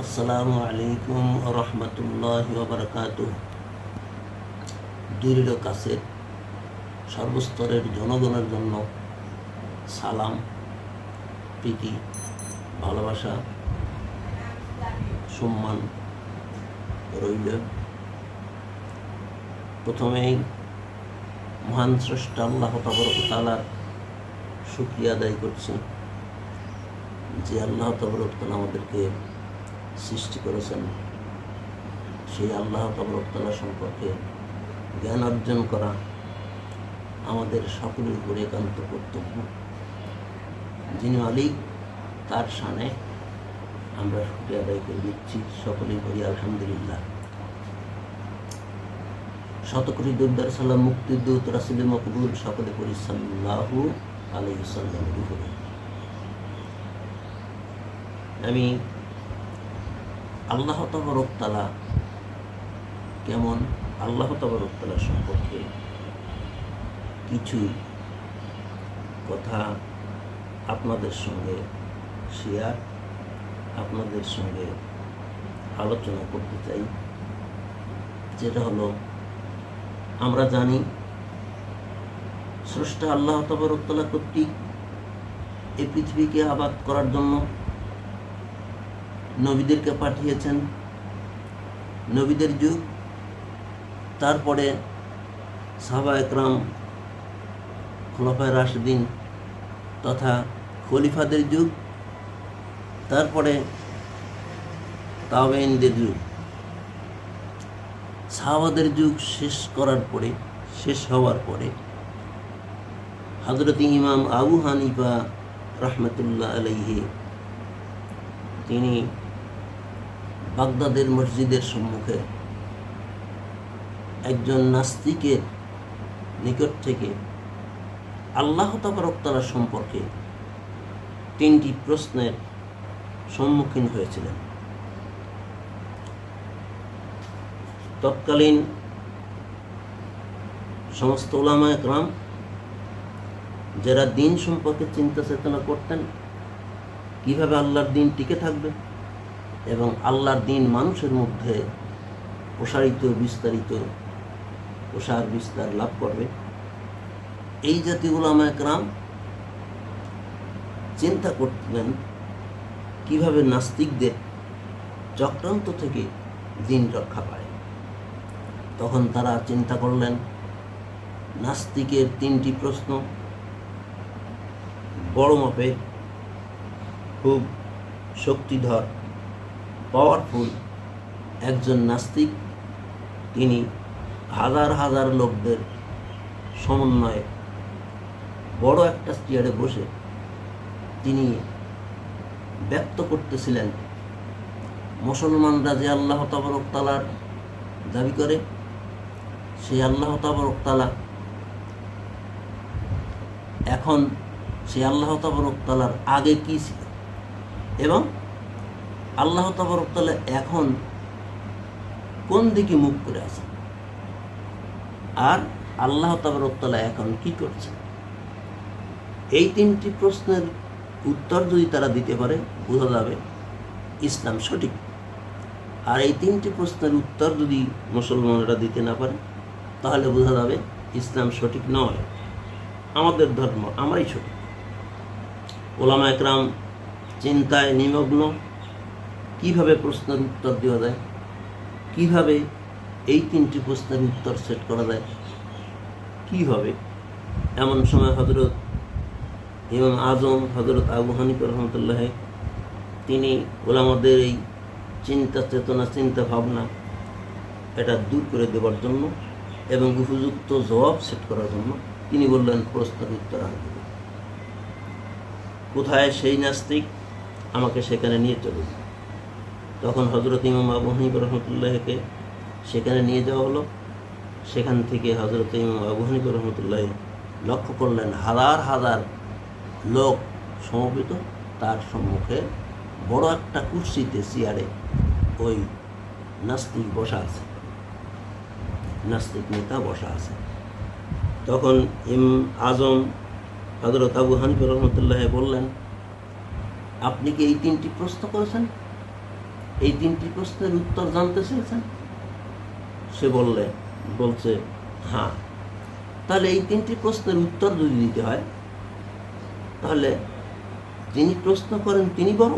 আসসালামু আলাইকুম রহমতুল্লাহ বারকাত দূরের কাছে সর্বস্তরের জনগণের জন্য সালাম, প্রীতি, ভালোবাসা, সম্মান রইল। প্রথমেই মহান স্রষ্টা আল্লাহ তাবরকতালার শুক্রিয়া আদায় করছি যে আল্লাহ তবরকতালা আমাদেরকে সৃষ্টি করেছেন, সেই আল্লাহ তবরকতালা সম্পর্কে জ্ঞান অর্জন করা আমাদের সকলের উপরে একান্ত কর্তব্য। যিনি মালিক, তার সানে আমরা শুক্রিয়া আদায় করে দিচ্ছি সকলেই করি আলহামদুলিল্লাহ। শতকরি দুর্দার সাল্লাম মুক্তিদূত রাসুল মকবুল, সকলে করি সাল্লাহু আলহিসাল্লামের আমি আল্লাহ তবরকতালা কেমন? আল্লাহ তবরকতালা সম্পর্কে কিছু কথা আপনাদের সঙ্গে শেয়ার আপনাদের সঙ্গে আলোচনা করতে চাই। যেটা হলো, আমরা জানি স্রষ্টা আল্লাহ তবরকতলা কর্তৃক এই পৃথিবীকে আবাদ করার জন্য নবীদেরকে পাঠিয়েছেন। নবীদের যুগ। তারপরে সাহবা একরাম, খোলাফায় রাশদিন তথা খলিফাদের যুগ। তারপরে তাওয়াইনদের যুগ। সাহাবাদের যুগ শেষ করার পরে, শেষ হওয়ার পরে হজরত ইমাম আবু হানিফা রহমতুল্লাহ আলাইহি, তিনি বাগদাদের মসজিদের সম্মুখে একজন নাস্তিকের নিকট থেকে আল্লাহ তাবারকতালা সম্পর্কে তিনটি প্রশ্নের সম্মুখীন হয়েছিলেন। তৎকালীন সমস্ত ওলামা একরাম যারা দিন সম্পর্কে চিন্তা চেতনা করতেন, কীভাবে আল্লাহর দিন টিকে থাকবে? এবং আল্লাহর দিন মানুষের মধ্যে প্রসারিত, বিস্তারিত প্রসার, বিস্তার লাভ করবে। এই জাতীয় ওলামা একরাম চিন্তা করতেন কীভাবে নাস্তিকদের চক্রান্ত থেকে দিন রক্ষা পায়। তখন তারা চিন্তা করলেন, নাস্তিকের তিনটি প্রশ্ন। বড় মাপে খুব শক্তিধর পাওয়ারফুল একজন নাস্তিক, তিনি হাজার হাজার লোকদের সমন্বয়ে বড় একটা চেয়ারে বসে তিনি ব্যক্ত করতেছিলেন। মুসলমানরা যে আল্লাহ তাবরকতালার দাবি করে, সেই আল্লাহ তাবরকতালা এখন সেই আল্লাহ তাবরকতালার আগে কী ছিল? এবং আল্লাহ তাবরকতালা এখন কোন দিকে মুখ করে আছে আর আল্লাহ তাবরকতালা এখন কি করছে এই তিনটি প্রশ্নের উত্তর যদি তারা দিতে পারে, বোঝা যাবে ইসলাম সঠিক। আর এই তিনটি প্রশ্নের উত্তর যদি মুসলমানরা দিতে না পারে, তাহলে বোঝা যাবে ইসলাম সঠিক নয়। আমাদের ধর্ম আমরাই সঠিক। ওলামা একরাম চিন্তায় নিমগ্ন কীভাবে প্রশ্নের উত্তর দেওয়া যায়? কীভাবে এই তিনটি প্রশ্নের উত্তর সেট করা যায়? কি হবে? এমন সময় হজরত ইমাম আজম হজরত আবু হানিফ রহমতুল্লাহ, তিনি ওলামাদের এই চিন্তা চেতনা, চিন্তা ভাবনা এটা দূর করে দেওয়ার জন্য এবং উপযুক্ত জবাব সেট করার জন্য তিনি বললেন, প্রশ্নের উত্তর দেব কোথায় সেই নাস্তিক? আমাকে সেখানে নিয়ে চলুন তখন হজরত ইমাম আবু হানিফ রহমতুল্লাহকে সেখানে নিয়ে যাওয়া হলো। সেখান থেকে হজরত ইমাম আবু হানিফ রহমতুল্লাহ লক্ষ্য করলেন হাজার হাজার লোক সমবেত। তার সম্মুখে বড় একটা কুর্সিতে চেয়ারে ওই নাস্তিক বসা আছে। নাস্তিক নেতা বসা আছে। তখন ইম আজম হজরত আবু হানিফ রহমতুল্লাহ বললেন, আপনি কি এই তিনটি প্রশ্ন করেছেন? এই তিনটি প্রশ্নের উত্তর জানতে চেয়েছেন? সে বললে, বলছে হ্যাঁ। তাহলে এই তিনটি প্রশ্নের উত্তর যদি দিতে হয়, তাহলে যিনি প্রশ্ন করেন তিনি বড়?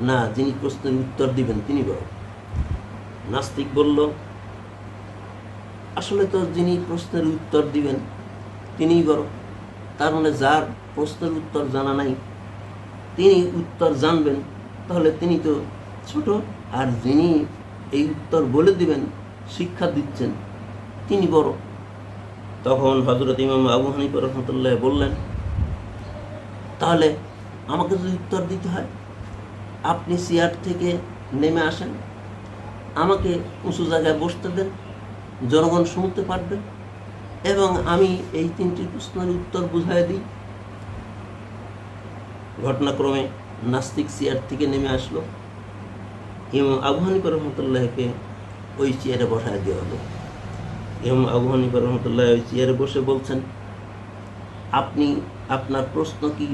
না, যিনি প্রশ্নের উত্তর দিবেন তিনি বড়? নাস্তিক বলল, আসলে তো যিনি প্রশ্নের উত্তর দিবেন তিনিই বড়। তার মানে যার প্রশ্নের উত্তর জানা নাই, তিনি উত্তর জানবেন, তাহলে তিনি তো ছোট আর যিনি এই উত্তর বলে দিবেন, শিক্ষা দিচ্ছেন, তিনি বড়। তখন হজরত ইমাম আবু হানিফা রহমতুল্লাহ বললেন, তাহলে আমাকে যদি উত্তর দিতে হয়, আপনি চেয়ার থেকে নেমে আসেন, আমাকে উঁচু জায়গায় বসতে দেন, জনগণ শুনতে পারবে, এবং আমি এই তিনটি প্রশ্নের উত্তর বুঝাই দিই। ঘটনাক্রমে নাস্তিক চেয়ার থেকে নেমে আসলো। ইমাম আবু হানিফা রহমতুল্লাহকে ওই চেয়ারে বসায় দেওয়া হলো। ইমাম আবু হানিফা রহমতুল্লাহ ওই চেয়ারে বসে বলছেন, আপনি আপনার প্রশ্ন কি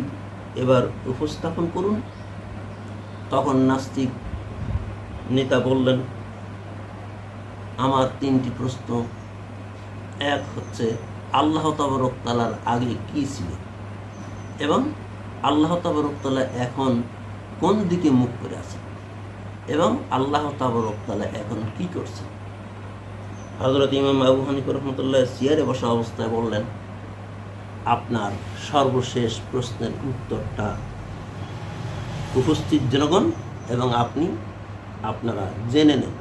এবার উপস্থাপন করুন? তখন নাস্তিক নেতা বললেন, আমার তিনটি প্রশ্ন। এক হচ্ছে, আল্লাহ তালার আগে কি ছিল? এবং আল্লাহ তালা এখন কোন দিকে মুখ করে আছে এবং আল্লাহ তাবরক তালা এখন কি করছে? হজরত ইমাম আবু হানিফ রহমতুল্লাহ চেয়ারে বসা অবস্থায় বললেন, আপনার সর্বশেষ প্রশ্নের উত্তরটা উপস্থিত জনগণ এবং আপনি, আপনারা জেনে নেন।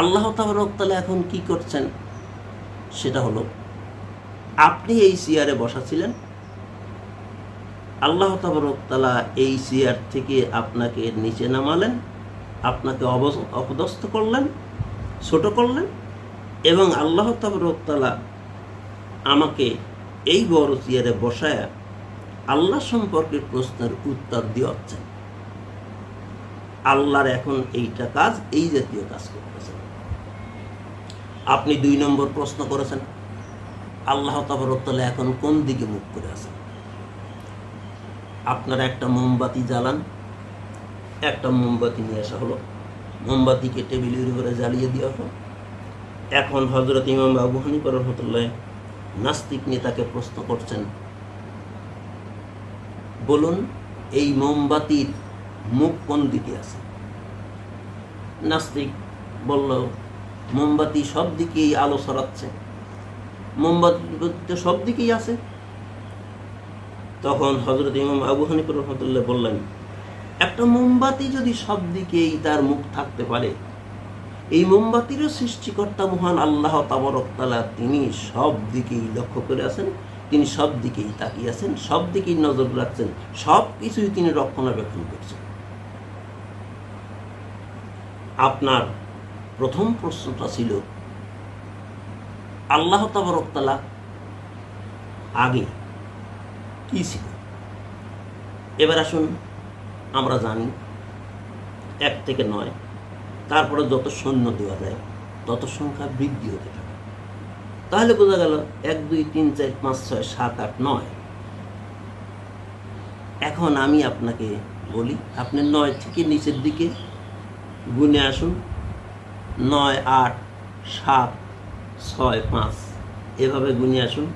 আল্লাহ তাবরকতালা এখন কি করছেন? সেটা হলো, আপনি এই চেয়ারে বসা ছিলেন আল্লাহ তাবরকতালা এই চেয়ার থেকে আপনাকে নিচে নামালেন, আপনাকে অপদস্থ করলেন, ছোট করলেন এবং আল্লাহ তাবরকতালা আমাকে এই বড় চেয়ারে বসায় আল্লাহ সম্পর্কে প্রশ্নের উত্তর দিচ্ছেন আল্লাহর এখন এইটা কাজ, এই জাতীয় কাজ করতেছেন। আপনি দুই নম্বর প্রশ্ন করেছেন, আল্লাহ তাবরতলা এখন কোন দিকে মুখ করে আছেন? আপনারা একটা মোমবাতি জ্বালান, একটা মোমবাতি নিয়ে আসা হলো। মোমবাতিকে টেবিলের উপরে জ্বালিয়ে দেওয়া হলো। এখন হজরত ইমাম আবু হানিফা রহমতুল্লাহ নাস্তিক নেতাকে প্রশ্ন করছেন, বলুন, এই মোমবাতির মুখ কোন দিকে আছে? নাস্তিক বলল, মোমবাতি সব দিকেই আলো ছড়াচ্ছে। মোমবাতি তো সব দিকেই আছে। তখন হজরত ইমাম আবু হানিফুর রহমতুল্লাহ বললেন, একটা মোমবাতি যদি সব দিকেই তার মুখ থাকতে পারে, এই মোমবাতিরও সৃষ্টিকর্তা মহান আল্লাহ তাবরকতালা তিনি সব দিকেই লক্ষ্য করে আছেন, তিনি সব দিকেই তাকিয়ে আছেন, সব দিকেই নজর রাখছেন সব কিছুই তিনি রক্ষণাবেক্ষণ করছেন। আপনার প্রথম প্রশ্নটা ছিল, আল্লাহ তাবরকতালা আগে কি ছিল? এবার আসুন, আমরা জানি এক থেকে নয়, তারপরে যত সৈন্য দেওয়া যায়, তত সংখ্যা বৃদ্ধি হতে থাকে। তাহলে বোঝা গেল এক, দুই, তিন, চার, পাঁচ, ছয়, সাত, আট, নয়। এখন আমি আপনাকে বলি, আপনি নয় থেকে নিচের দিকে গুনে আসুন। নয়, আট, সাত, ছয়, পাঁচ, এভাবে গুনে আসুন।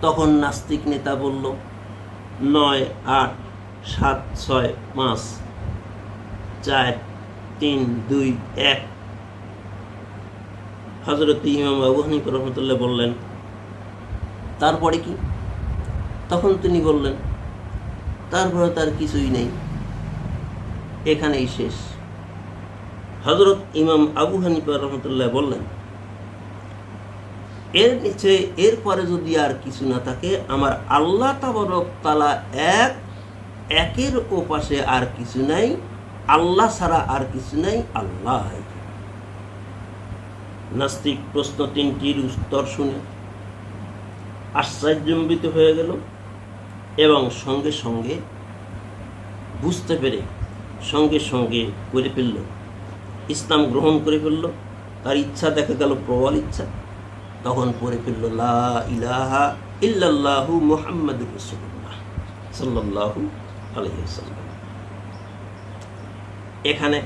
তখন নাস্তিক নেতা বলল, নয়, আট, সাত, ছয়, পাঁচ, চার, তিন, দুই, এক। হজরত ইমাম আবু হানিফ রহমতুল্লাহ বললেন, তারপরে কি? তখন তিনি বললেন, তারপরে তার কিছুই নেই। এখানেই শেষ। হজরত ইমাম আবু হানিফা রহমতুল্লাহ বললেন এর নিচে এরপরে যদি আর কিছু না থাকে, আমার আল্লাহ তাবরক তালা এক, একের ওপাশে আর কিছু নাই, আল্লাহ ছাড়া আর কিছু নাই, আল্লাহ নাস্তিক প্রশ্ন তিনটির উত্তর শুনে আশ্চর্যম্বিত হয়ে গেল এবং সঙ্গে সঙ্গে বুঝতে পেরে সঙ্গে সঙ্গে করে ফেলল। ইসলাম গ্রহণ করে ফেলল। তার ইচ্ছা দেখা গেল প্রবল ইচ্ছা। তখন পড়ে ফেলল ইলাহা ইল্লাল্লাহু মুহাম্মাদুর এখানে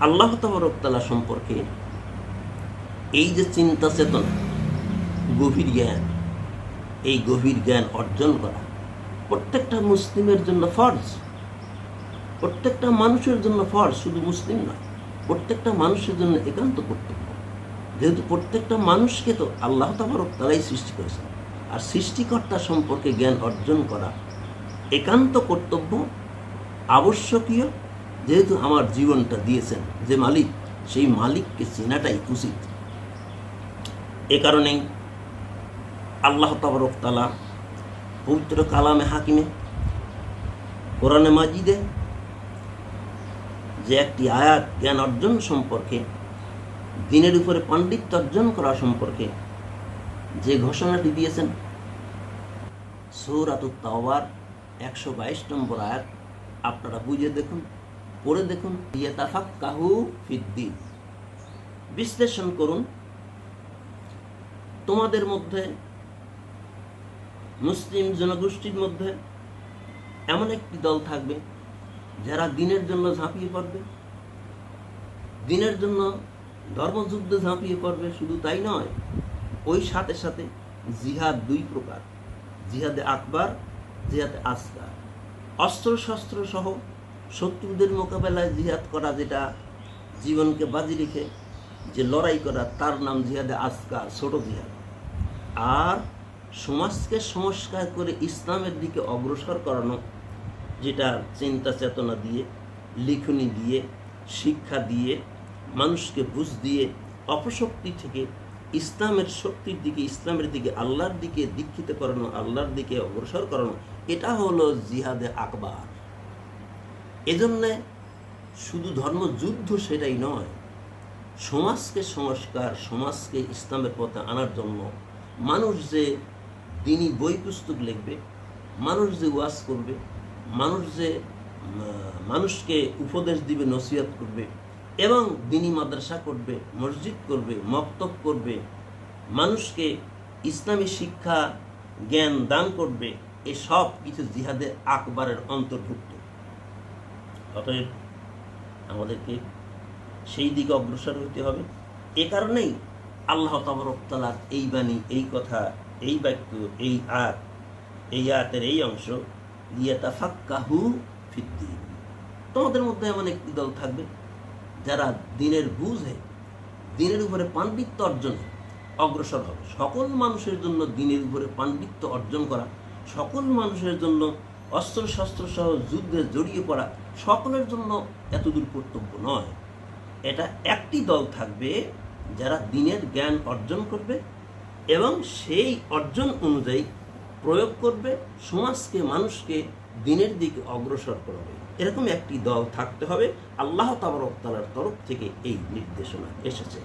আল্লাহ তবরকতালা সম্পর্কে এই যে চিন্তা চেতনা, গভীর জ্ঞান, এই গভীর জ্ঞান অর্জন করা প্রত্যেকটা মুসলিমের জন্য ফরজ। প্রত্যেকটা মানুষের জন্য ফরজ, শুধু মুসলিম নয়, প্রত্যেকটা মানুষের জন্য একান্ত কর্তব্য। যেহেতু প্রত্যেকটা মানুষকে তো আল্লাহ তাবারক তারাই সৃষ্টি করেছেন। আর সৃষ্টিকর্তা সম্পর্কে জ্ঞান অর্জন করা একান্ত কর্তব্য, আবশ্যকীয়। যেহেতু আমার জীবনটা দিয়েছেন যে মালিক, সেই মালিককে চেনাটাই উচিত। এ কারণেই আল্লাহ তাবারক তালা পবিত্র কালামে হাকিমে, কোরআনে মাজিদে যে একটি আয়াত জ্ঞান অর্জন সম্পর্কে দিনের উপরে পাণ্ডিত্য অর্জন করা সম্পর্কে যে ঘোষণাটি দিয়েছেন। সৌরাতুত তাওবার একশো বাইশ নম্বর আয়াত। আপনারা বুঝে দেখুন, পড়ে দেখুন। কাহু বিশ্লেষণ করুন। তোমাদের মধ্যে, মুসলিম জনগোষ্ঠীর মধ্যে এমন একটি দল থাকবে যারা দিনের জন্য ঝাঁপিয়ে পড়বে, দিনের জন্য ধর্মযুদ্ধে ঝাঁপিয়ে পড়বে, শুধু তাই নয়, ওই সাথে সাথে জিহাদ দুই প্রকার, জিহাদে আকবার, জিহাদে আসগার। অস্ত্র শস্ত্র সহ শত্রুদের মোকাবেলায় জিহাদ করা যেটা জীবনকে বাজি রেখে, যে লড়াই করা, তার নাম জিহাদে আসগার, ছোট জিহাদ। আর সমাজকে সংস্কার করে ইসলামের দিকে অগ্রসর করানো, যেটা চিন্তা চেতনা দিয়ে, লিখনি দিয়ে, শিক্ষা দিয়ে মানুষকে বুঝ দিয়ে অপশক্তি থেকে ইসলামের শক্তির দিকে, ইসলামের দিকে, আল্লাহর দিকে দীক্ষিত করানো, আল্লাহর দিকে অগ্রসর করানো, এটা হলো জিহাদে আকবার। এজন্যে শুধু ধর্মযুদ্ধ সেটাই নয়, সমাজকে সংস্কার, সমাজকে ইসলামের পথে আনার জন্য মানুষ যে দিনই বই পুস্তক লিখবে, মানুষ যে ওয়াজ করবে, মানুষ যে মানুষকে উপদেশ দিবে, নসিহত করবে এবং দিনী মাদ্রাসা করবে, মসজিদ করবে, মক্তব করবে, মানুষকে ইসলামী শিক্ষা, জ্ঞান দান করবে, এ সব কিছু জিহাদে আকবরের অন্তর্ভুক্ত। অতএব আমাদেরকে সেই দিকে অগ্রসর হতে হবে। এ কারণেই আল্লাহ তাবরকতালার এই বাণী, এই কথা, এই বাক্য, এই আত এই আতের এই অংশ লিয়াতা ফাক্কাহু ফিদ্দিন। তোমাদের মধ্যে এমন একটি দল থাকবে যারা দিনের বুঝে, দিনের উপরে পাণ্ডিত্য অর্জনে অগ্রসর হবে। সকল মানুষের জন্য দিনের উপরে পাণ্ডিত্য অর্জন করা, সকল মানুষের জন্য অস্ত্র শস্ত্র সহ যুদ্ধে জড়িয়ে পড়া সকলের জন্য এতদূর কর্তব্য নয়। এটা একটি দল থাকবে যারা দিনের জ্ঞান অর্জন করবে এবং সেই অর্জন অনুযায়ী প্রয়োগ করবে, সমাজকে, মানুষকে দিনের দিকে অগ্রসর করবে এরকম একটি দল থাকতে হবে। আল্লাহ তাবরতালার তরফ থেকে এই নির্দেশনা এসেছে।